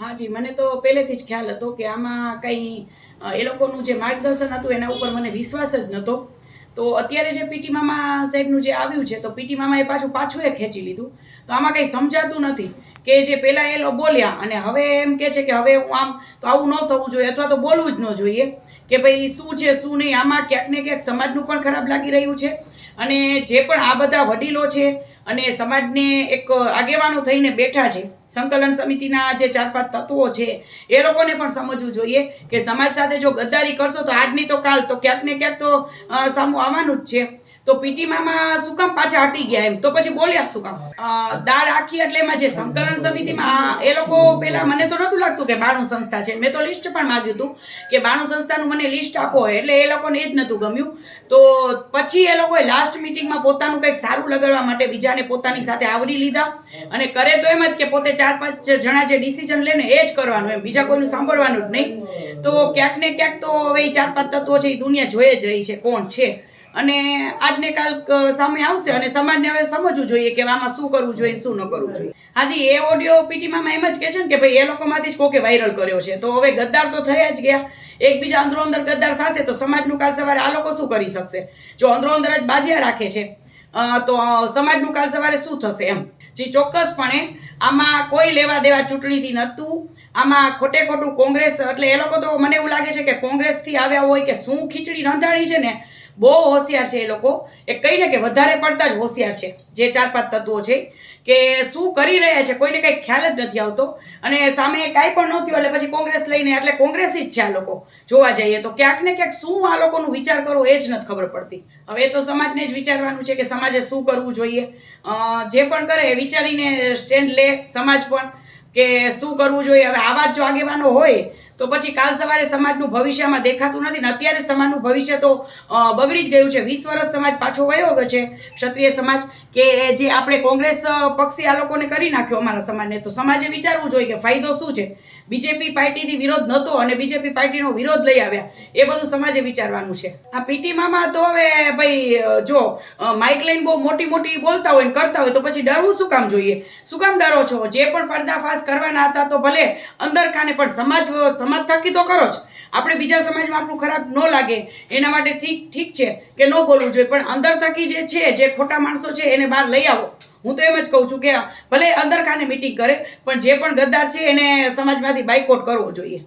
હા જી મને તો પહેલેથી જ ખ્યાલ હતો કે આમાં કંઈ એ લોકોનું જે માર્ગદર્શન હતું એના ઉપર મને વિશ્વાસ જ નહોતો. તો અત્યારે જે પીટી મામા સાહેબનું જે આવ્યું છે, તો પીટી મામાએ પાછું પાછું એ ખેંચી લીધું. તો આમાં કંઈ સમજાતું નથી કે જે પહેલાં એ લોકો બોલ્યા અને હવે એમ કે છે કે હવે હું આમ તો આવું ન થવું જોઈએ અથવા તો બોલવું જ ન જોઈએ કે ભાઈ શું છે, શું નહીં, આમાં ક્યાંક ને ક્યાંક સમાજનું પણ ખરાબ લાગી રહ્યું છે. અને જે પણ આ બધા વડીલો છે અને સમાજને એક આગેવાનો થઈને બેઠા છે, સંકલન સમિતિના જે ચાર પાંચ તત્વો છે, એ લોકોને પણ સમજવું જોઈએ કે સમાજ સાથે જો ગદ્દારી કરશો તો આજની તો કાલ તો ક્યાંક ને ક્યાંક તો સામું આવવાનું જ છે. તો પીટી મામા શું કામ પાછા હટી ગયા એમ. તો પછી બોલ્યા શું કામ? દાળ આખી એટલે એમાં જે સંકલન સમિતિમાં એ લોકો પેલા મને તો નહોતું લાગતું કે બાણું સંસ્થા છે. મેં તો લિસ્ટ પણ માગ્યું હતું કે બાણું સંસ્થાનું મને લિસ્ટ આપો એટલે એ લોકોને એ જ નહોતું ગમ્યું. તો પછી એ લોકોએ લાસ્ટ મિટિંગમાં પોતાનું કંઈક સારું લગાડવા માટે બીજાને પોતાની સાથે આવરી લીધા. અને કરે તો એમ જ કે પોતે ચાર પાંચ જણા જે ડિસિઝન લે ને એ જ કરવાનું એમ. બીજા કોઈનું સાંભળવાનું જ નહીં. તો ક્યાંક ને ક્યાંક તો હવે એ ચાર પાંચ તત્વો છે એ દુનિયા જોઈ જ રહી છે કોણ છે. અને આજને કાલ સામે આવશે અને સમાજને હવે સમજવું જોઈએ કે આમાં શું કરવું જોઈએ શું ન કરવું જોઈએ. હાજી, એ ઓડિયો પીટીમાં એમ જ કહે છે ને કે ભાઈ, એ લોકોમાંથી જ કોકે વાયરલ કર્યો છે. તો હવે ગદ્દાર તો થયા જ ગયા. એકબીજા અંદરો અંદર ગદ્દાર થશે તો સમાજનું કાલ સવારે આ લોકો શું કરી શકશે? જો અંદરો અંદર જ બાજિયા રાખે છે તો સમાજનું કાલ સવારે શું થશે એમ? જે, ચોક્કસપણે આમાં કોઈ લેવા દેવા ચૂંટણીથી નહોતું. આમાં ખોટે ખોટું કોંગ્રેસ, એટલે એ લોકો તો મને એવું લાગે છે કે કોંગ્રેસથી આવ્યા હોય કે શું ખીચડી રંધાણી છે ને બહુ હોશિયાર છે એ લોકો. એ કહીને કે વધારે પડતા જ હોશિયાર છે. જે ચાર પાંચ તત્વો છે. કે શું કરી રહ્યા છે કોઈને કંઈ ખ્યાલ જ નથી આવતો. અને સામે કાંઈ પણ ન થયું એટલે પછી કોંગ્રેસ લઈને એટલે કોંગ્રેસી જ છે આ લોકો. જોવા જઈએ તો ક્યાંક ને ક્યાંક શું આ લોકોનું વિચાર કરવો એ જ નથી ખબર પડતી. હવે તો સમાજને જ વિચારવાનું છે કે સમાજે શું કરવું જોઈએ. જે પણ કરે એ વિચારીને સ્ટેન્ડ લે સમાજ પણ કે શું કરવું જોઈએ. હવે આવા જ જો આગેવાનો હોય તો પછી કાલ સવારે સમાજનું ભવિષ્યમાં દેખાતું નથી ને અત્યારે સમાજનું ભવિષ્ય તો બગડી જ ગયું છે. વીસ વર્ષ સમાજ પાછો વયો ગયો છે ક્ષત્રિય સમાજ કે જે આપણે કોંગ્રેસ પક્ષી આ લોકોને કરી નાખ્યો અમારા સમાજને. તો સમાજે વિચારવું જોઈએ કે ફાયદો શું છે? બીજેપી પાર્ટીથી વિરોધ નહોતો અને બીજેપી પાર્ટીનો વિરોધ લઈ આવ્યા. એ બધું સમાજે વિચારવાનું છે. આ પીટી તો હવે ભાઈ જો માઇક લઈને બહુ મોટી મોટી બોલતા હોય ને કરતા હોય તો પછી ડરવું શું કામ જોઈએ? શું કામ ડરો છો? જે પણ પર્દાફાશ કરવાના હતા તો ભલે અંદર ખાને પણ સમાજ સમાજ થકી તો કરો જ. આપણે બીજા સમાજમાં આપણું ખરાબ ન લાગે. એના માટે ઠીક ઠીક છે કે ન બોલવું જોઈએ. પણ અંદર થકી જે છે, જે ખોટા માણસો છે, એને બહાર લઈ આવો. હું તો એમ જ કહું છું કે ભલે અંદર ખાને મિટિંગ કરે, પણ જે પણ ગદ્દાર છે, એને સમાજમાંથી બાયકોટ કરવો જોઈએ.